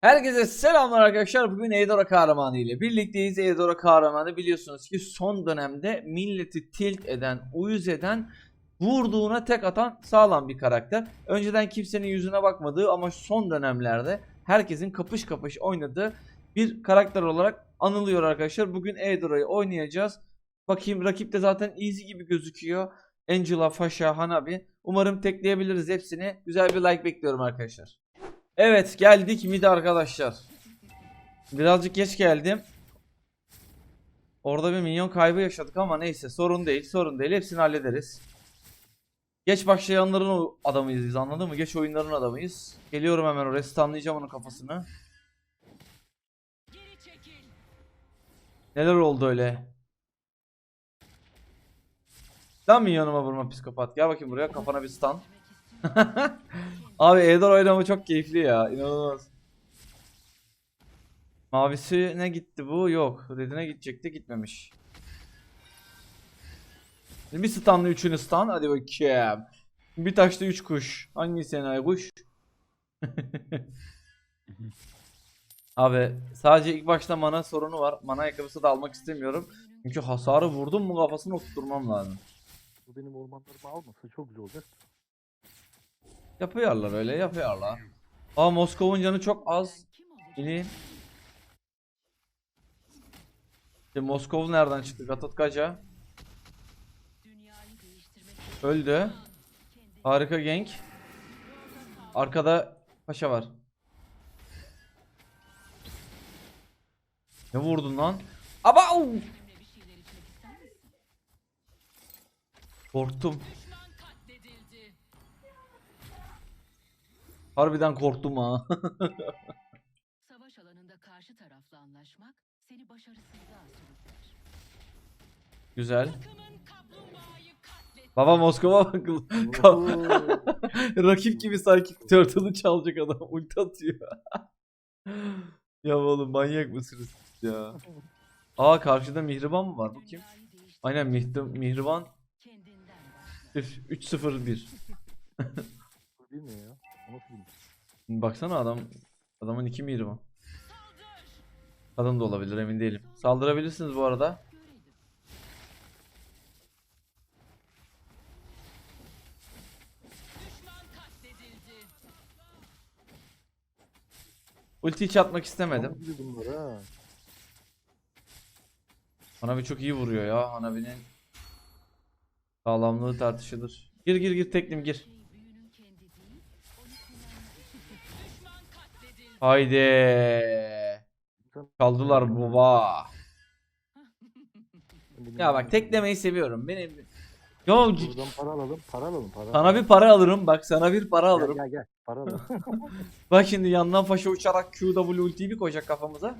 Herkese selamlar arkadaşlar. Bugün Eidora kahramanı ile birlikteyiz. Eidora kahramanı biliyorsunuz ki son dönemde milleti tilt eden, uyuz eden, vurduğuna tek atan sağlam bir karakter. Önceden kimsenin yüzüne bakmadığı ama son dönemlerde herkesin kapış kapış oynadığı bir karakter olarak anılıyor arkadaşlar. Bugün Eidora'yı oynayacağız. Bakayım rakip de zaten easy gibi gözüküyor. Angela, Fasha, Hanabi. Umarım tekleyebiliriz hepsini. Güzel bir like bekliyorum arkadaşlar. Evet geldik mid arkadaşlar. Birazcık geç geldim. Orada bir minyon kaybı yaşadık ama neyse sorun değil sorun değil hepsini hallederiz. Geç başlayanların adamıyız biz anladın mı? Geç oyunların adamıyız. Geliyorum hemen oraya stunlayacağım onun kafasını. Neler oldu öyle? Lan minyonuma vurma psikopat. Gel bakayım buraya kafana bir stun. Abi Eldar oynama çok keyifli ya. İnanılmaz. Mavisi ne gitti bu? Yok. Redine gidecekti gitmemiş. Bir stunlı üçünü stun. Hadi bakayım. Bir taşta üç kuş. Hangisi en ay kuş? Abi sadece ilk başta mana sorunu var. Mana ayakkabısı da almak istemiyorum. Çünkü hasarı vurdum mu kafasını oturtmam lazım. Bu benim ormanlarımı almasa çok güzel olacak. Yapıyorlar öyle yapıyorlar. Aa Moskova'nın canı çok az. Bileyim. İşte Moskov nereden çıktı? Gatotkaca. Öldü. Harika gank. Arkada paşa var. Ne vurdun lan? Aba! Korktum. Harbiden korktum ha. Savaş alanında karşı tarafla anlaşmak seni başarısızlığa sürükler. Güzel. Takımın kaplumbağayı katlet. Baba Moskova bak. Rakip gibi sanki Turtle'ı çalacak adam ulti atıyor. ya oğlum manyak mısınız siz ya? Aa karşıda Mihriban mı var? Bu kim? Aynen Mihri- Mihriban Kendinden bahset. 3-0-1. Değil mi ya? Baksana adam adamın iki Mihriban. Kadın da olabilir emin değilim. Saldırabilirsiniz bu arada. Ulti hiç atmak istemedim. Hanabi çok iyi vuruyor ya. Hanabi'nin sağlamlığı tartışılır. Gir gir gir teklim gir. Şey büyünün kendi değil, onu kullanan Düşman katledildi. Haydi. Kaldılar baba. Ya bak teklemeyi seviyorum. Benim Yo Buradan para alalım, para alalım, para. sana bir para alırım. Bak sana bir para Gel, alırım. Gel gel, para alalım. Bak şimdi yandan faşa uçarak QW ultiyi bir koyacak kafamıza.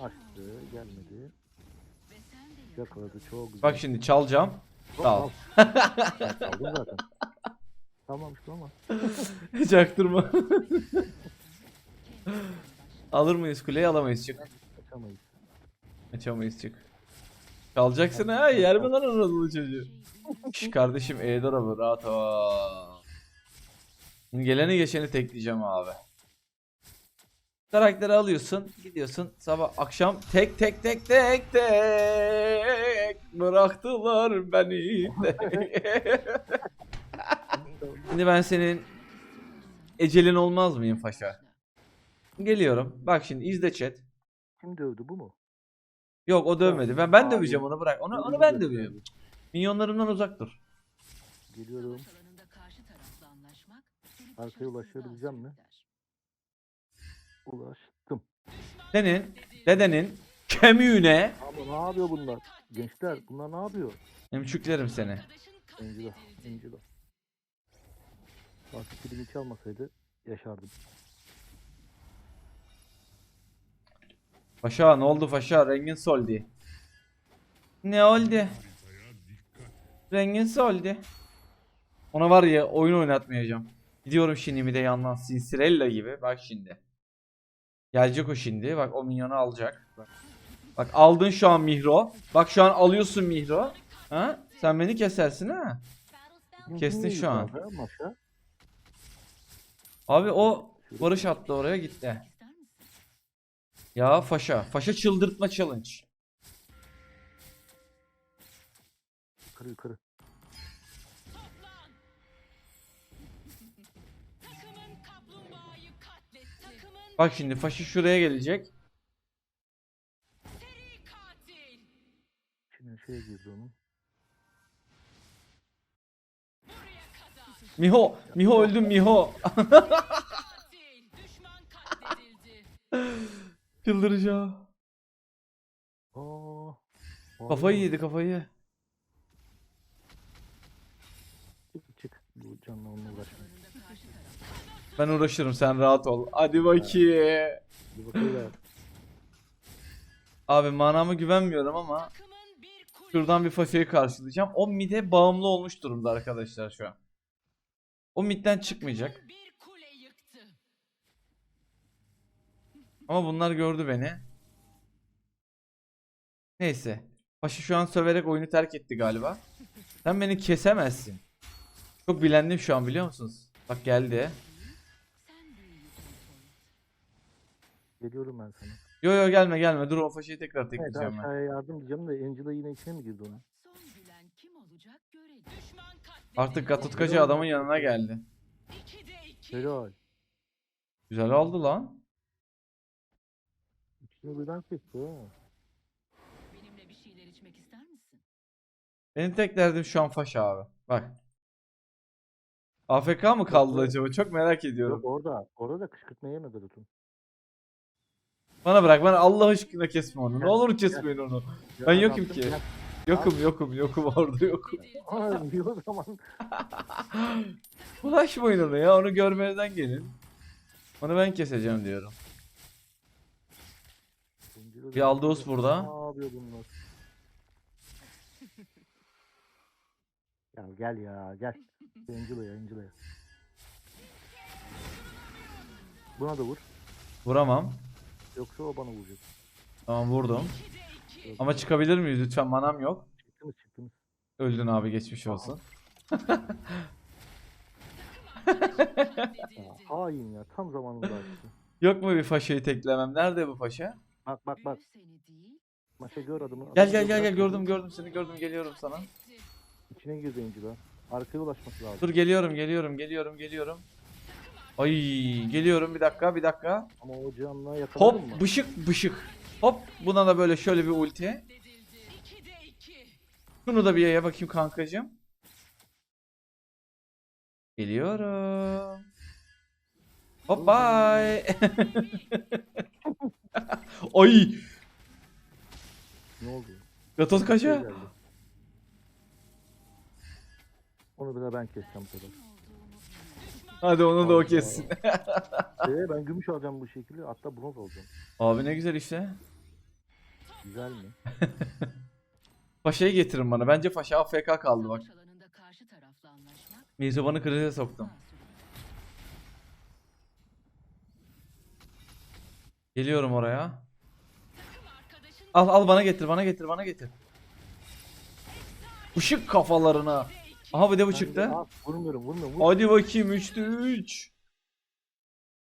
Açtı, gelmedi. Yakaladı, çok güzel. Bak şimdi çalacağım. Sağ ol. çaldım zaten. Çalmamıştım ama. Çaktırma. Alır mıyız kuleyi alamayız çık. Açamayız çık. Çalacaksın ha yer mi lan Anadolu çocuğu? Şş kardeşim E'dara mı rahat ol. Geleni geçeni tekleyeceğim abi. Karakteri alıyorsun, gidiyorsun sabah akşam tek tek tek tek tek bıraktılar beni. Şimdi ben senin ecelin olmaz mıyım Faşa? Geliyorum. Bak şimdi izle chat. Kim dövdü bu mu? Yok o dövmedi. Ben ben Abi. döveceğim onu bırak. Onu onu ben dövüyorum. Minyonlarımdan uzak dur. Geliyorum. Savaş alanında karşı tarafla anlaşmak seni Arkaya ulaşabileceğim mi? Ulaştım. Senin dedenin kemiğine Ama ne yapıyor bunlar? Gençler bunlar ne yapıyor? emçüklerim seni. Arkadaşın. Angela. Bak kilimi çalmasaydı yaşardım. Paşa ne oldu paşa? Rengin soldu. Ne oldu? Rengin soldu. Ona var ya oyun oynatmayacağım. Gidiyorum şimdi bir de yandan Cincirella gibi. Bak şimdi. Gelecek o şimdi. Bak o minyonu alacak. Bak aldın şu an Mihro. Bak şu an alıyorsun Mihro. Ha? Sen beni kesersin ha. Kestin şu an. Abi o Barış attı oraya gitti. Ya Faşa. Faşa çıldırtma challenge. Yukarı yukarı. Bak şimdi Faşa şuraya gelecek. Şimdi şeye girdi onun. Miho. Miho öldüm Miho. Çıldıracağım. Aa. Kafayı yedi kafayı. Çık çık. Bu canla onunla uğraşma. Ben uğraşırım sen rahat ol. Hadi bakayım. Bir bakayım. Abi manama güvenmiyorum ama şuradan bir Faşa'yı karşılayacağım. O mid'e bağımlı olmuş durumda arkadaşlar şu an. O mid'den çıkmayacak. Takımın Bir kule yıktı. Ama bunlar gördü beni. Neyse. Paşa şu an söverek oyunu terk etti galiba. Sen beni kesemezsin. Çok bilendim şu an biliyor musunuz? Bak geldi. Geliyorum ben sana. Yo yo gelme gelme. Dur o Faşa'yı tekrar Evet tekleyeceğim ben. aşağıya yardım diyeceğim de Angela yine içine mi girdi onun? Son gülen kim olacak görelim. Düşman katledildi. Artık Gatutkacı adamın yanına geldi. İki. Helal. Güzel aldı lan. İkisini birden kesti ha. Benimle bir şeyler içmek ister misin? Benim tek derdim şu an Faşa abi. Bak. AFK mı kaldı acaba? Çok merak ediyorum. Yok orada. Orada da kışkırtma yemedi Lutun. Bana bırak bana Allah aşkına kesme onu. Ne olur kesmeyin onu. Ben yokum ki. Yokum yokum yokum orada yokum. İyi o zaman. Ulaşmayın ona ya onu görmezden gelin. Onu ben keseceğim diyorum. Aldous burada. Ne yapıyor bunlar? ya gel ya gel. Angela'ya Angela'ya. Buna da vur. Vuramam. Yoksa o bana vuracak. Tamam vurdum. Ama çıkabilir miyiz lütfen manam yok. Çıktınız çıktınız. Öldün abi geçmiş olsun. Ya, hain ya tam zamanında açtı. Yok mu bir faşayı teklemem? Nerede bu faşa? Bak bak bak. Büyü seni değil. Maça gör adamı. Gel gel gel gel gördüm gördüm seni gördüm geliyorum sana. İçine girdi Angela. Arkaya ulaşması lazım. Dur geliyorum geliyorum geliyorum geliyorum. Ay geliyorum bir dakika bir dakika. Ama o canla yakaladın mı? Hop bışık bışık. Hop buna da böyle şöyle bir ulti. Şunu da bir yaya bakayım kankacığım. Geliyorum. Hop bye. Ay. Ne oldu? Şey kaça? geldi. Onu bile ben keseceğim sefer. Hadi onu da o kessin. Ee, ben gümüş alacağım bu şekilde. Hatta bronz alacağım. Abi ne güzel işte. Güzel mi? Paşa'yı getirin bana. Bence Paşa AFK kaldı bak. Mihriban'ı krize soktum. Geliyorum oraya. Al al bana getir bana getir bana getir. Işık kafalarına. Aha bir de bu çıktı. Aa, vurmuyorum vurmuyorum. Vur. Hadi bakayım 3'te 3.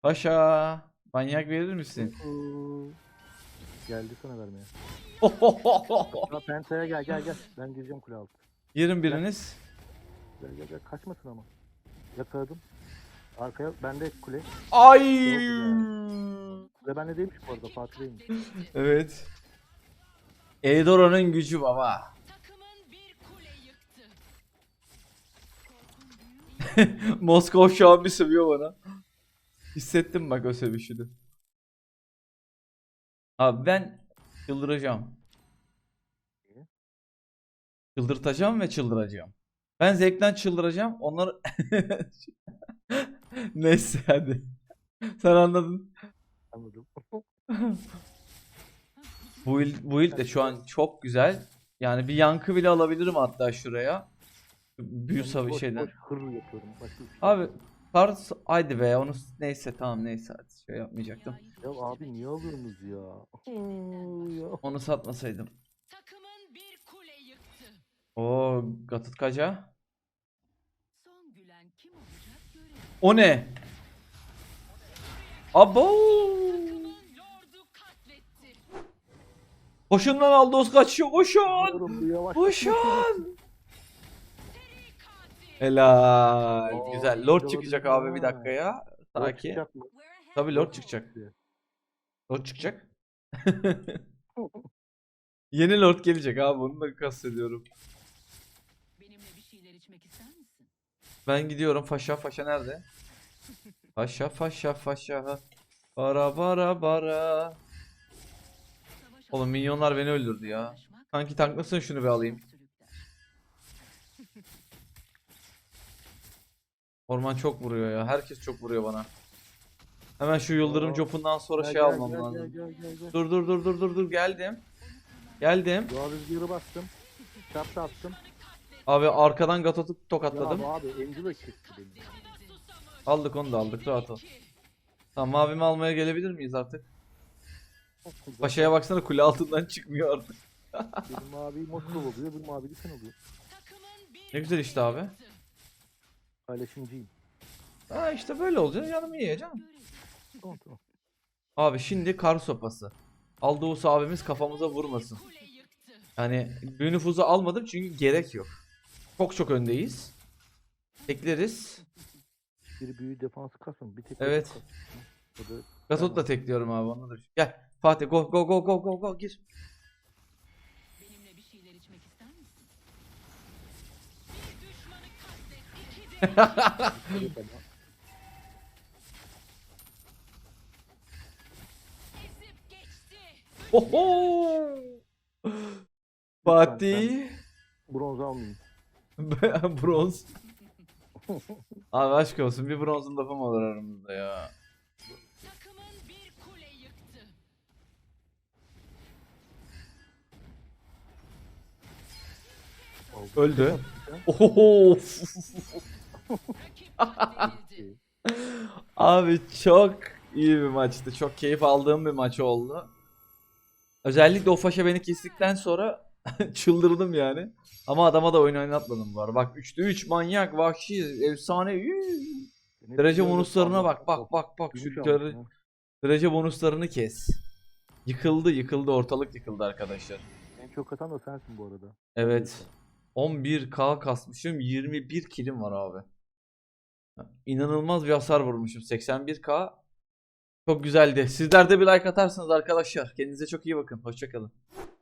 Paşa. Manyak verir misin? Geldi sana vermeye. Ya Penta'ya gel gel gel. Ben gireceğim kule altı. Yerin biriniz. Gel gel gel. Kaçmasın ama. Yakaladım. Arkaya bende kule. Ay. Kule bende değilmiş bu arada. Fatih'teymiş. Evet. Eidora'nın gücü baba. takımın bir kule yıktı. Korkun büyük Moskova şu an bir sövüyor bana. Hissettim bak o sövüşünü. Abi ben çıldıracağım. Çıldırtacağım ve çıldıracağım. Ben zevkten çıldıracağım. Onları... Neyse hadi. Sen anladın. Anladım. Bu il, bu il de şu an çok güzel. Yani bir yankı bile alabilirim hatta şuraya. Büyü savı bir şey. Abi Kars haydi be onu neyse tamam neyse hadi şey yapmayacaktım. Ya abi niye alıyorsunuz ya? Onu satmasaydım. takımın bir kule yıktı. Oo Gatutkaca. Son gülen kim olacak görelim. O ne? Abo. Koşun lan Aldos kaçıyor koşun. Oğlum, yavaş. Koşun. Helal. Oo, Güzel. Lord çıkacak abi bir dakika ya. Sakin. Mı? Tabii Lord çıkacak. Lord çıkacak. Yeni Lord gelecek abi onu da kastediyorum. Benimle bir şeyler içmek ister misin? Ben gidiyorum. Faşa Faşa nerede? Faşa Faşa Faşa. Bara bara bara. Oğlum minyonlar beni öldürdü ya. Kanki tanklasın şunu bir alayım. Orman çok vuruyor ya. Herkes çok vuruyor bana. Hemen şu yıldırım copundan sonra Gel, şey gel, almam gel, lazım. Gel, gel, gel, gel. Dur dur dur dur dur dur geldim. Geldim. Doğa rüzgarı bastım. Çarptı attım. Abi arkadan gatotu tokatladım. abi Angela kesti beni. Aldık onu da aldık rahat ol. Tamam mavimi almaya gelebilir miyiz artık? Paşa'ya baksana kule altından çıkmıyor artık. Benim mavi Moskova oluyor, bir mavi de sen oluyor. Bir Ne güzel işte abi. Paylaşımcıyım. Ha işte böyle olacak canım iyi canım. Tamam tamam. Abi şimdi kar sopası. Aldous abimiz kafamıza vurmasın. Yani büyü nüfuzu almadım çünkü gerek yok. Çok çok öndeyiz. Tekleriz. Bir büyü defansı kasın. Bir tek Evet. kasın. O da Gatot da tekliyorum abi onu da. Gel Fatih go go go go go go gir. Benimle bir şeyler içmek ister misin? Bir düşmanı katlet. İkidir. Evet ama Ezip geçti. Oho! Fatih. bronz almayayım. Bronz. Abi aşk olsun bir bronzun lafı mı olur aramızda ya. Öldü. Oho! Abi çok iyi bir maçtı. Çok keyif aldığım bir maç oldu. Özellikle o faşa beni kestikten sonra çıldırdım yani. Ama adama da oyun oynatmadım arada. Bak 3'te 3 manyak, vahşi, efsane. Derece bonuslarına bak bak bak bak. Şu Gümüş dere- almış ya. derece bonuslarını kes. Yıkıldı yıkıldı ortalık yıkıldı arkadaşlar. En çok atan da sensin bu arada. Evet. 11k kasmışım 21 kilim var abi. İnanılmaz bir hasar vurmuşum 81k. Çok güzeldi. Sizler de bir like atarsınız arkadaşlar. Kendinize çok iyi bakın. Hoşçakalın.